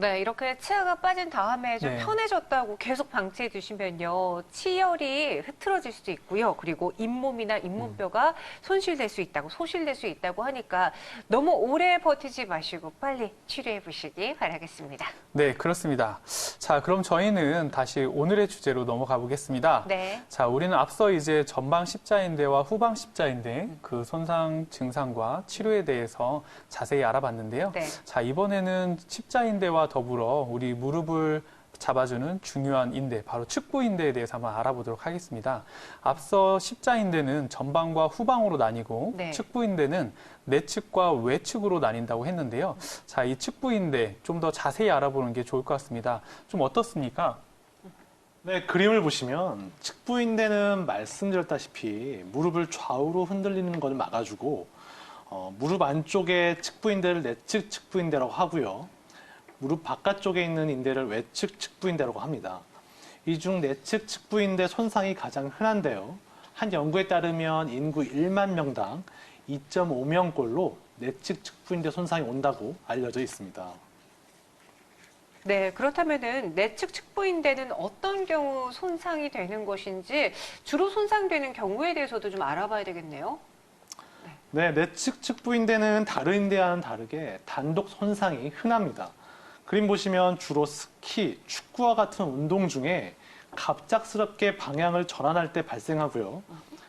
네, 이렇게 치아가 빠진 다음에 좀 네. 편해졌다고 계속 방치해 두시면요. 치열이 흐트러질 수도 있고요. 그리고 잇몸이나 잇몸뼈가 손실될 수 있다고, 소실될 수 있다고 하니까 너무 오래 버티지 마시고 빨리 치료해 보시기 바라겠습니다. 네, 그렇습니다. 자, 그럼 저희는 다시 오늘의 주제로 넘어가 보겠습니다. 네. 자, 우리는 앞서 이제 전방 십자인대와 후방 십자인대 그 손상 증상과 치료에 대해서 자세히 알아봤는데요. 네. 자, 이번에는 십자인대와 더불어 우리 무릎을 잡아주는 중요한 인대, 바로 측부 인대에 대해서 한번 알아보도록 하겠습니다. 앞서 십자 인대는 전방과 후방으로 나뉘고 네. 측부 인대는 내측과 외측으로 나뉜다고 했는데요. 자, 이 측부 인대 좀 더 자세히 알아보는 게 좋을 것 같습니다. 좀 어떻습니까? 네, 그림을 보시면 측부 인대는 말씀드렸다시피 무릎을 좌우로 흔들리는 것을 막아주고 어, 무릎 안쪽에 측부 인대를 내측 측부 인대라고 하고요. 무릎 바깥쪽에 있는 인대를 외측 측부인대라고 합니다. 이 중 내측 측부인대 손상이 가장 흔한데요. 한 연구에 따르면 인구 1만 명당 2.5명꼴로 내측 측부인대 손상이 온다고 알려져 있습니다. 네, 그렇다면은 내측 측부인대는 어떤 경우 손상이 되는 것인지 주로 손상되는 경우에 대해서도 좀 알아봐야 되겠네요. 네, 내측 측부인대는 다른 인대와는 다르게 단독 손상이 흔합니다. 그림 보시면 주로 스키, 축구와 같은 운동 중에 갑작스럽게 방향을 전환할 때 발생하고요.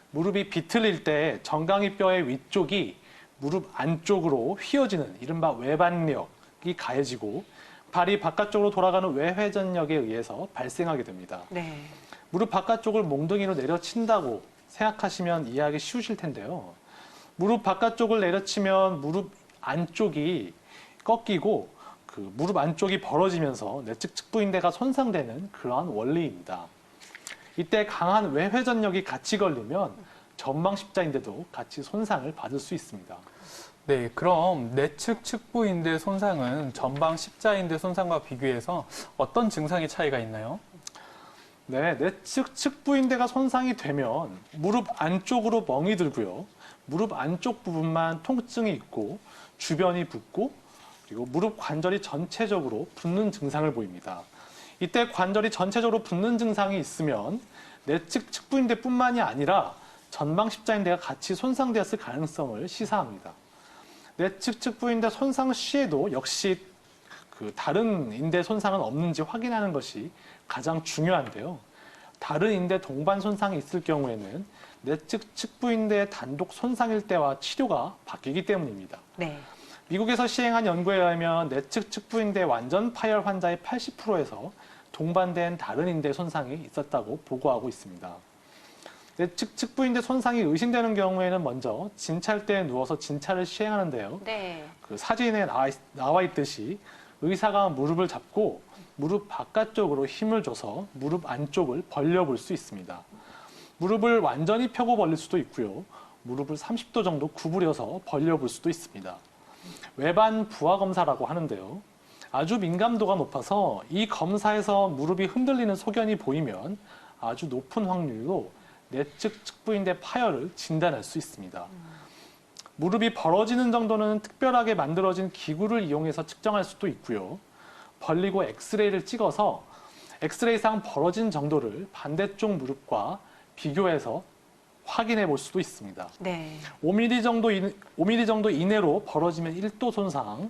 무릎이 비틀릴 때 정강이 뼈의 위쪽이 무릎 안쪽으로 휘어지는 이른바 외반력이 가해지고 발이 바깥쪽으로 돌아가는 외회전력에 의해서 발생하게 됩니다. 네. 무릎 바깥쪽을 몽둥이로 내려친다고 생각하시면 이해하기 쉬우실 텐데요. 무릎 바깥쪽을 내려치면 무릎 안쪽이 꺾이고 그 무릎 안쪽이 벌어지면서 내측 측부인대가 손상되는 그러한 원리입니다. 이때 강한 외회전력이 같이 걸리면 전방 십자인대도 같이 손상을 받을 수 있습니다. 네, 그럼 내측 측부인대 손상은 전방 십자인대 손상과 비교해서 어떤 증상의 차이가 있나요? 네, 내측 측부인대가 손상이 되면 무릎 안쪽으로 멍이 들고요. 무릎 안쪽 부분만 통증이 있고 주변이 붓고 그리고 무릎 관절이 전체적으로 붓는 증상을 보입니다. 이때 관절이 전체적으로 붓는 증상이 있으면 내측 측부인대뿐만이 아니라 전방 십자인대가 같이 손상되었을 가능성을 시사합니다. 내측 측부인대 손상 시에도 역시 그 다른 인대 손상은 없는지 확인하는 것이 가장 중요한데요. 다른 인대 동반 손상이 있을 경우에는 내측 측부인대의 단독 손상일 때와 치료가 바뀌기 때문입니다. 네. 미국에서 시행한 연구에 의하면 내측 측부인대 완전 파열 환자의 80%에서 동반된 다른 인대 손상이 있었다고 보고하고 있습니다. 내측 측부인대 손상이 의심되는 경우에는 먼저 진찰대에 누워서 진찰을 시행하는데요. 네. 그 사진에 나와, 있, 나와 있듯이 의사가 무릎을 잡고 무릎 바깥쪽으로 힘을 줘서 무릎 안쪽을 벌려볼 수 있습니다. 무릎을 완전히 펴고 벌릴 수도 있고요. 무릎을 30도 정도 구부려서 벌려볼 수도 있습니다. 외반 부하 검사라고 하는데요. 아주 민감도가 높아서 이 검사에서 무릎이 흔들리는 소견이 보이면 아주 높은 확률로 내측 측부인대 파열을 진단할 수 있습니다. 무릎이 벌어지는 정도는 특별하게 만들어진 기구를 이용해서 측정할 수도 있고요. 벌리고 엑스레이를 찍어서 엑스레이상 벌어진 정도를 반대쪽 무릎과 비교해서 확인해 볼 수도 있습니다. 네. 5mm 정도, 이, 5mm 정도 이내로 벌어지면 1도 손상,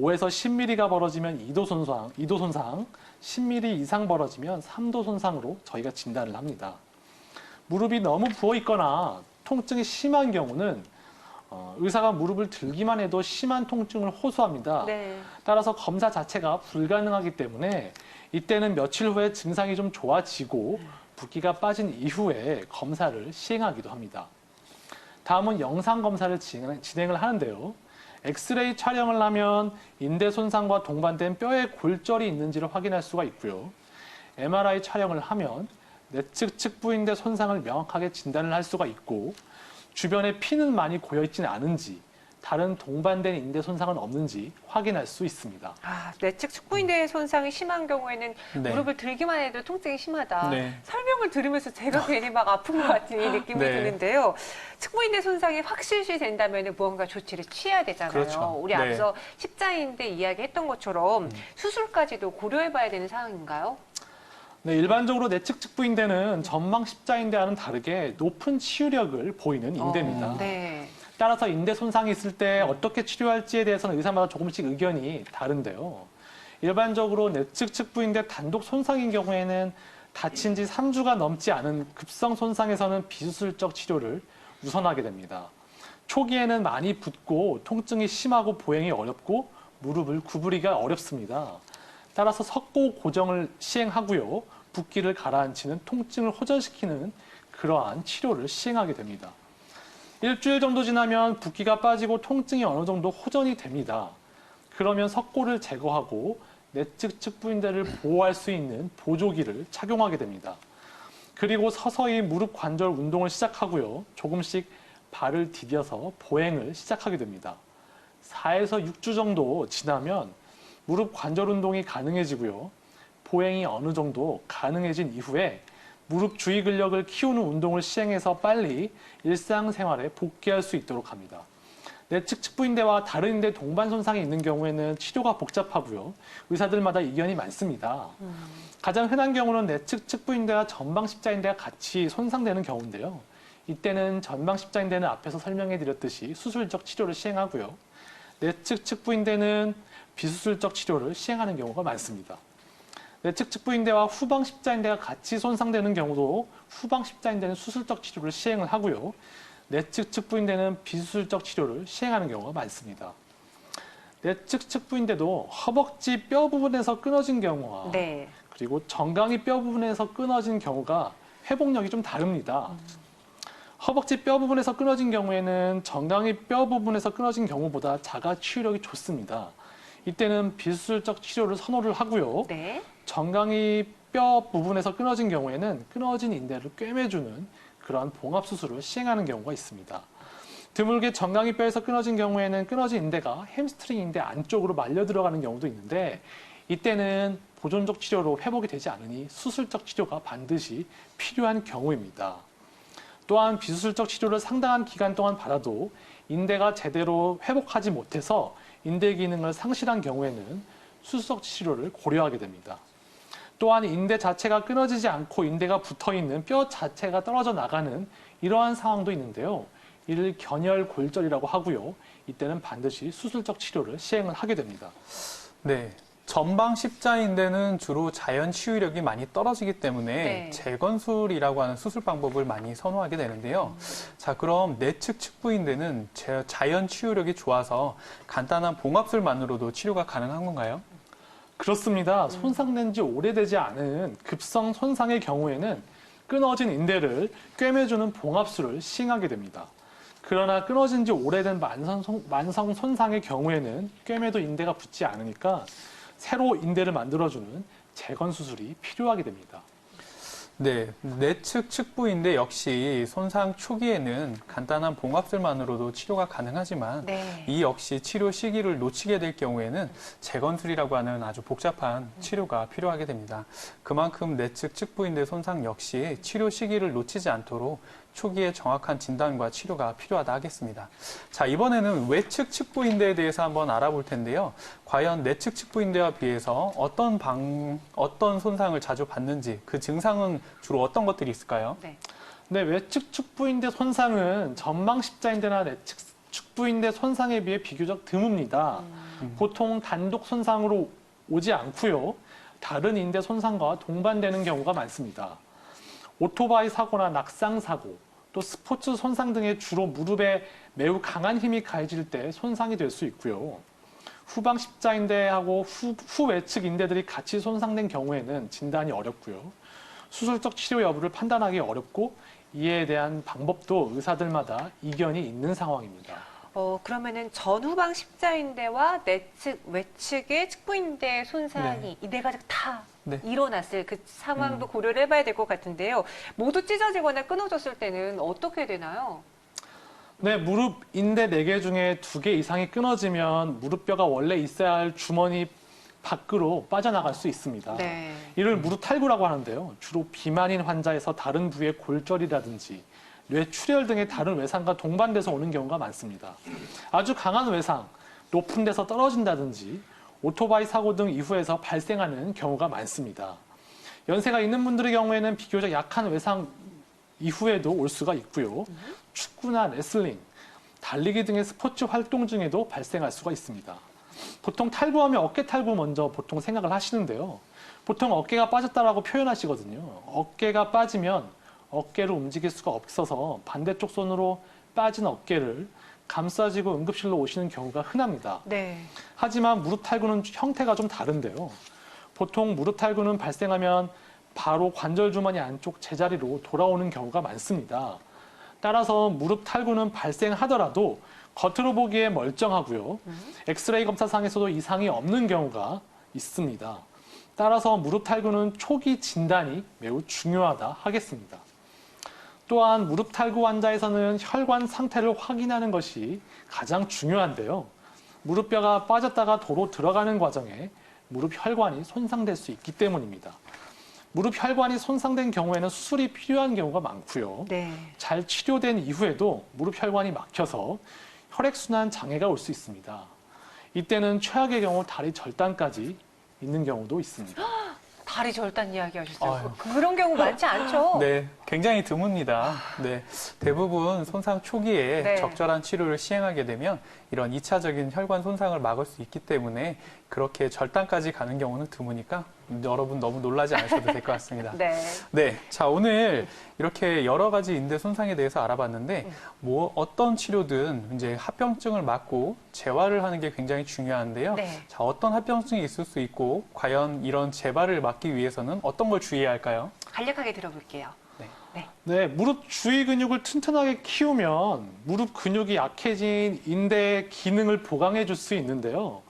5에서 10mm가 벌어지면 2도 손상, 2도 손상, 10mm 이상 벌어지면 3도 손상으로 저희가 진단을 합니다. 무릎이 너무 부어 있거나 통증이 심한 경우는 어, 의사가 무릎을 들기만 해도 심한 통증을 호소합니다. 네. 따라서 검사 자체가 불가능하기 때문에 이때는 며칠 후에 증상이 좀 좋아지고 붓기가 빠진 이후에 검사를 시행하기도 합니다. 다음은 영상 검사를 진행- 진행을 하는데요. 엑스레이 촬영을 하면 인대 손상과 동반된 뼈에 골절이 있는지를 확인할 수가 있고요. MRI 촬영을 하면 내측 측부인대 손상을 명확하게 진단을 할 수가 있고 주변에 피는 많이 고여 있지는 않은지 다른 동반된 인대 손상은 없는지 확인할 수 있습니다. 아, 내측 측부인대 손상이 심한 경우에는 네. 무릎을 들기만 해도 통증이 심하다. 네. 설명을 들으면서 제가 괜히 막 아픈 것 같은 이 느낌이 네. 드는데요. 측부인대 손상이 확실시 된다면 무언가 조치를 취해야 되잖아요. 그렇죠. 우리 네. 앞서 십자인대 이야기했던 것처럼 음. 수술까지도 고려해봐야 되는 상황인가요? 네, 일반적으로 내측 측부인대는 전방 십자인대와는 다르게 높은 치유력을 보이는 인대입니다. 어, 네. 따라서 인대 손상이 있을 때 어떻게 치료할지에 대해서는 의사마다 조금씩 의견이 다른데요. 일반적으로 내측 측부인대 단독 손상인 경우에는 다친 지 3주가 넘지 않은 급성 손상에서는 비수술적 치료를 우선하게 됩니다. 초기에는 많이 붓고 통증이 심하고 보행이 어렵고 무릎을 구부리기가 어렵습니다. 따라서 석고 고정을 시행하고요. 붓기를 가라앉히는 통증을 호전시키는 그러한 치료를 시행하게 됩니다. 일주일 정도 지나면 붓기가 빠지고 통증이 어느 정도 호전이 됩니다. 그러면 석고를 제거하고 내측 측부인대를 보호할 수 있는 보조기를 착용하게 됩니다. 그리고 서서히 무릎 관절 운동을 시작하고요. 조금씩 발을 디뎌서 보행을 시작하게 됩니다. 4에서 6주 정도 지나면 무릎 관절 운동이 가능해지고요. 보행이 어느 정도 가능해진 이후에 무릎 주위 근력을 키우는 운동을 시행해서 빨리 일상생활에 복귀할 수 있도록 합니다. 내측 측부인대와 다른 인대 동반 손상이 있는 경우에는 치료가 복잡하고요. 의사들마다 이견이 많습니다. 가장 흔한 경우는 내측 측부인대와 전방 십자인대가 같이 손상되는 경우인데요. 이때는 전방 십자인대는 앞에서 설명해 드렸듯이 수술적 치료를 시행하고요. 내측 측부인대는 비수술적 치료를 시행하는 경우가 많습니다. 내측 측부인대와 후방 십자인대가 같이 손상되는 경우도 후방 십자인대는 수술적 치료를 시행을 하고요. 내측 측부인대는 비수술적 치료를 시행하는 경우가 많습니다. 내측 측부인대도 허벅지 뼈 부분에서 끊어진 경우와 네. 그리고 정강이 뼈 부분에서 끊어진 경우가 회복력이 좀 다릅니다. 허벅지 뼈 부분에서 끊어진 경우에는 정강이 뼈 부분에서 끊어진 경우보다 자가 치유력이 좋습니다. 이때는 비수술적 치료를 선호를 하고요. 네. 정강이 뼈 부분에서 끊어진 경우에는 끊어진 인대를 꿰매주는 그러한 봉합 수술을 시행하는 경우가 있습니다. 드물게 정강이 뼈에서 끊어진 경우에는 끊어진 인대가 햄스트링 인대 안쪽으로 말려 들어가는 경우도 있는데 이때는 보존적 치료로 회복이 되지 않으니 수술적 치료가 반드시 필요한 경우입니다. 또한 비수술적 치료를 상당한 기간 동안 받아도 인대가 제대로 회복하지 못해서 인대 기능을 상실한 경우에는 수술적 치료를 고려하게 됩니다. 또한 인대 자체가 끊어지지 않고 인대가 붙어 있는 뼈 자체가 떨어져 나가는 이러한 상황도 있는데요. 이를 견열 골절이라고 하고요. 이때는 반드시 수술적 치료를 시행을 하게 됩니다. 네. 전방 십자인대는 주로 자연 치유력이 많이 떨어지기 때문에 네. 재건술이라고 하는 수술 방법을 많이 선호하게 되는데요. 자, 그럼 내측 측부인대는 제- 자연 치유력이 좋아서 간단한 봉합술만으로도 치료가 가능한 건가요? 그렇습니다. 손상된 지 오래되지 않은 급성 손상의 경우에는 끊어진 인대를 꿰매주는 봉합술을 시행하게 됩니다. 그러나 끊어진 지 오래된 만성, 손- 만성 손상의 경우에는 꿰매도 인대가 붙지 않으니까 새로 인대를 만들어주는 재건 수술이 필요하게 됩니다. 네, 내측 측부인대 역시 손상 초기에는 간단한 봉합술만으로도 치료가 가능하지만 네. 이 역시 치료 시기를 놓치게 될 경우에는 재건술이라고 하는 아주 복잡한 치료가 필요하게 됩니다. 그만큼 내측 측부인대 손상 역시 치료 시기를 놓치지 않도록 초기에 정확한 진단과 치료가 필요하다 하겠습니다. 자, 이번에는 외측 측부인대에 대해서 한번 알아볼 텐데요. 과연 내측 측부인대와 비해서 어떤 방, 어떤 손상을 자주 받는지 그 증상은 주로 어떤 것들이 있을까요? 네. 네, 외측 축부인대 손상은 전방 십자인대나 내측 축부인대 손상에 비해 비교적 드뭅니다. 보통 단독 손상으로 오지 않고요. 다른 인대 손상과 동반되는 경우가 많습니다. 오토바이 사고나 낙상 사고, 또 스포츠 손상 등의 주로 무릎에 매우 강한 힘이 가해질 때 손상이 될 수 있고요. 후방 십자인대하고 후, 후외측 인대들이 같이 손상된 경우에는 진단이 어렵고요. 수술적 치료 여부를 판단하기 어렵고 이에 대한 방법도 의사들마다 이견이 있는 상황입니다. 어, 그러면은 전후방 십자인대와 내측, 외측의 측부인대 손상이 이 네 가지가 다 네. 일어났을 그 상황도 음. 고려를 해봐야 될 것 같은데요. 모두 찢어지거나 끊어졌을 때는 어떻게 되나요? 네, 무릎 인대 4개 중에 2개 이상이 끊어지면 무릎뼈가 원래 있어야 할 주머니 밖으로 빠져나갈 수 있습니다. 네. 이를 무릎 탈구라고 하는데요. 주로 비만인 환자에서 다른 부위의 골절이라든지 뇌출혈 등의 다른 외상과 동반돼서 오는 경우가 많습니다. 아주 강한 외상, 높은 데서 떨어진다든지 오토바이 사고 등 이후에서 발생하는 경우가 많습니다. 연세가 있는 분들의 경우에는 비교적 약한 외상 이후에도 올 수가 있고요. 축구나 레슬링, 달리기 등의 스포츠 활동 중에도 발생할 수가 있습니다. 보통 탈구하면 어깨 탈구 먼저 보통 생각을 하시는데요. 보통 어깨가 빠졌다라고 표현하시거든요. 어깨가 빠지면 어깨를 움직일 수가 없어서 반대쪽 손으로 빠진 어깨를 감싸지고 응급실로 오시는 경우가 흔합니다. 네. 하지만 무릎 탈구는 형태가 좀 다른데요. 보통 무릎 탈구는 발생하면 바로 관절 주머니 안쪽 제자리로 돌아오는 경우가 많습니다. 따라서 무릎 탈구는 발생하더라도 겉으로 보기에 멀쩡하고요. 엑스레이 검사상에서도 이상이 없는 경우가 있습니다. 따라서 무릎 탈구는 초기 진단이 매우 중요하다 하겠습니다. 또한 무릎 탈구 환자에서는 혈관 상태를 확인하는 것이 가장 중요한데요. 무릎뼈가 빠졌다가 도로 들어가는 과정에 무릎 혈관이 손상될 수 있기 때문입니다. 무릎 혈관이 손상된 경우에는 수술이 필요한 경우가 많고요. 네. 잘 치료된 이후에도 무릎 혈관이 막혀서 혈액순환 장애가 올 수 있습니다. 이때는 최악의 경우 다리 절단까지 있는 경우도 있습니다. 다리 절단 이야기 하셨어요. 아유. 그런 경우 많지 않죠? 네, 굉장히 드뭅니다. 네, 대부분 손상 초기에 네. 적절한 치료를 시행하게 되면 이런 2차적인 혈관 손상을 막을 수 있기 때문에 그렇게 절단까지 가는 경우는 드무니까 여러분 너무 놀라지 않으셔도 될 것 같습니다. 네. 네, 자 오늘 이렇게 여러 가지 인대 손상에 대해서 알아봤는데 음. 뭐 어떤 치료든 이제 합병증을 막고 재활을 하는 게 굉장히 중요한데요. 네. 자 어떤 합병증이 있을 수 있고 과연 이런 재발을 막기 위해서는 어떤 걸 주의해야 할까요? 간략하게 들어볼게요. 네, 무릎 주위 근육을 튼튼하게 키우면 무릎 근육이 약해진 인대의 기능을 보강해 줄 수 있는데요.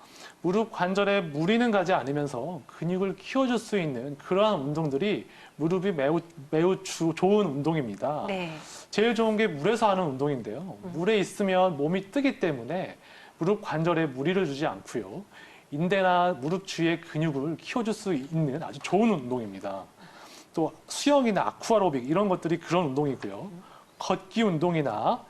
무릎 관절에 무리는 가지 않으면서 근육을 키워줄 수 있는 그러한 운동들이 무릎이 매우 매우 주- 좋은 운동입니다. 네. 제일 좋은 게 물에서 하는 운동인데요. 물에 있으면 몸이 뜨기 때문에 무릎 관절에 무리를 주지 않고요. 인대나 무릎 주위의 근육을 키워줄 수 있는 아주 좋은 운동입니다. 또 수영이나 아쿠아로빅 이런 것들이 그런 운동이고요. 걷기 운동이나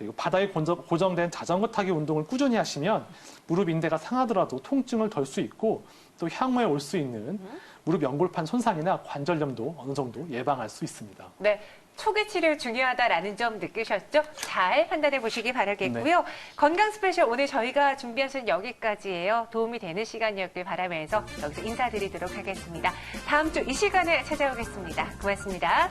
그리고 바다에 고정- 고정 된 자전거 타기 운동을 꾸준히 하시면 무릎 인대가 상하더라도 통증을 덜 수 있고 또 향후에 올 수 있는 무릎 연골판 손상이나 관절염도 어느 정도 예방할 수 있습니다. 네. 초기 치료 중요하다라는 점 느끼셨죠? 잘 판단해 보시기 바라겠고요. 건강 스페셜 오늘 저희가 준비한 수는 여기까지예요. 도움이 되는 시간이었길 바라면서 여기서 인사드리도록 하겠습니다. 다음 주 이 시간에 찾아오겠습니다. 고맙습니다.